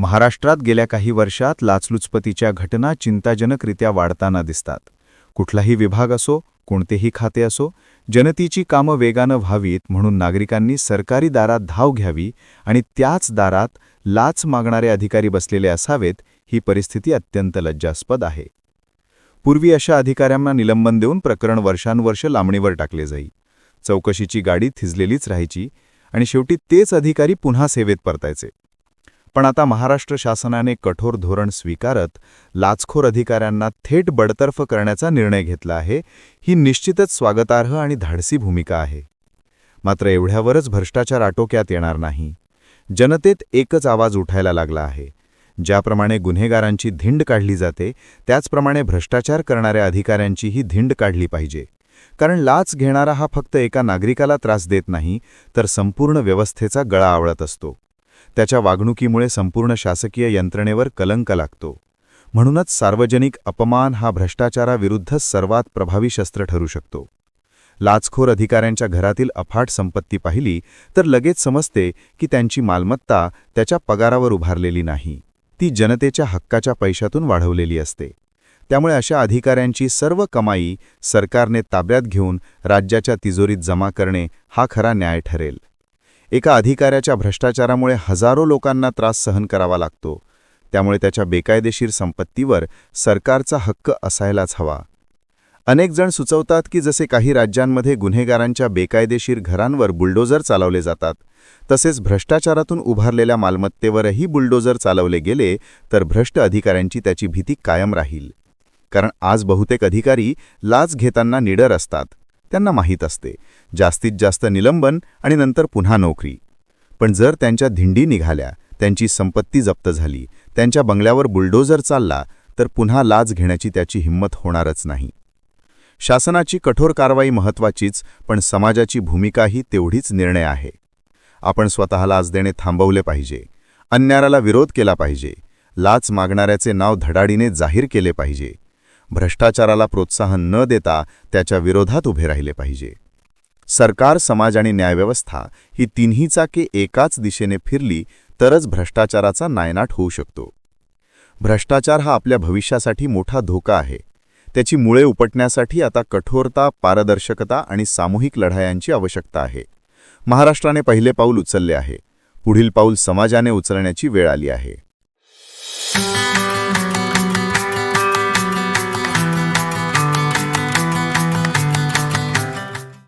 महाराष्ट्रात गेल्या काही वर्षात लाचलुचपतीच्या घटना चिंताजनकरित्या वाढताना दिसतात. कुठलाही विभाग असो कोणतेही खाते असो जनतेची कामं वेगानं व्हावीत म्हणून नागरिकांनी सरकारी दारात धाव घ्यावी आणि त्याच दारात लाच मागणारे अधिकारी बसलेले असावेत ही परिस्थिती अत्यंत लज्जास्पद आहे. पूर्वी अशा अधिकाऱ्यांना निलंबन देऊन प्रकरण वर्षानुवर्ष लांबणीवर टाकले जाई. चौकशीची गाडी थिजलेलीच राहायची आणि शेवटी तेच अधिकारी पुन्हा सेवेत परतायचे. पण आता महाराष्ट्र शासनाने कठोर धोरण स्वीकारत लाचखोर अधिकाऱ्यांना थेट बडतर्फ करण्याचा निर्णय घेतला आहे ही निश्चितच स्वागतार्ह आणि धाडसी भूमिका आहे. मात्र एवढ्यावरच भ्रष्टाचार आटोक्यात येणार नाही. जनतेत एकच आवाज उठायला लागला आहे. ज्याप्रमाणे गुन्हेगारांची धिंड काढली जाते त्याचप्रमाणे भ्रष्टाचार करणाऱ्या अधिकाऱ्यांचीही धिंड काढली पाहिजे. कारण लाच घेणारा हा फक्त एका नागरिकाला त्रास देत नाही तर संपूर्ण व्यवस्थेचा गळा आवळत असतो. त्याच्या वागणुकीमुळे संपूर्ण शासकीय यंत्रणेवर कलंक लागतो. म्हणूनच सार्वजनिक अपमान हा भ्रष्टाचाराविरुद्ध सर्वात प्रभावी शस्त्र ठरू शकतो. लाचखोर अधिकाऱ्यांच्या घरातील अफाट संपत्ती पाहिली तर लगेच समजते की त्यांची मालमत्ता त्याच्या पगारावर उभारलेली नाही. ती जनतेच्या हक्काच्या पैशातून वाढवलेली असते. त्यामुळे अशा अधिकाऱ्यांची सर्व कमाई सरकारने ताब्यात घेऊन राज्याच्या तिजोरीत जमा करणे हा खरा न्याय ठरेल. एका अधिकाऱ्याच्या भ्रष्टाचारामुळे हजारो लोकांना त्रास सहन करावा लागतो. त्यामुळे त्याच्या बेकायदेशीर संपत्तीवर सरकारचा हक्क असायलाच हवा. अनेक जण सुचवतात की जसे काही राज्यांमध्ये गुन्हेगारांच्या बेकायदेशीर घरांवर बुलडोजर चालवले जातात तसेच भ्रष्टाचारातून उभारलेल्या मालमत्तेवरही बुलडोजर चालवले गेले तर भ्रष्ट अधिकाऱ्यांची त्याची भीती कायम राहील. कारण आज बहुतेक अधिकारी लाच घेताना निडर असतात. त्यांना माहीत असते. जास्तीत जास्त निलंबन आणि नंतर पुन्हा नोकरी. पण जर त्यांच्या धिंडी निघाल्या त्यांची संपत्ती जप्त झाली त्यांच्या बंगल्यावर बुलडोजर चालला तर पुन्हा लाच घेण्याची त्याची हिंमत होणारच नाही. शासनाची कठोर कारवाई महत्वाचीच पण समाजाची भूमिकाही तेवढीच निर्णय आहे. आपण स्वतः लाज देणे थांबवले पाहिजे. अन्यायाला विरोध केला पाहिजे. लाच मागणाऱ्याचे नाव धडाडीने जाहीर केले पाहिजे. भ्रष्टाचाराला प्रोत्साहन न देता त्याच्या विरोधात उभे राहिले पाहिजे. सरकार समाज आणि न्यायव्यवस्था ही तिन्ही चाके एकाच दिशेने फिरली तरच भ्रष्टाचाराचा नायनाट होऊ शकतो. भ्रष्टाचार हा आपल्या भविष्यासाठी मोठा धोका आहे. त्याची मुळे उपटण्यासाठी आता कठोरता पारदर्शकता आणि सामूहिक लढायांची आवश्यकता आहे. महाराष्ट्राने पहिले पाऊल उचलले आहे. पुढील पाऊल समाजाने उचलण्याची वेळ आली आहे.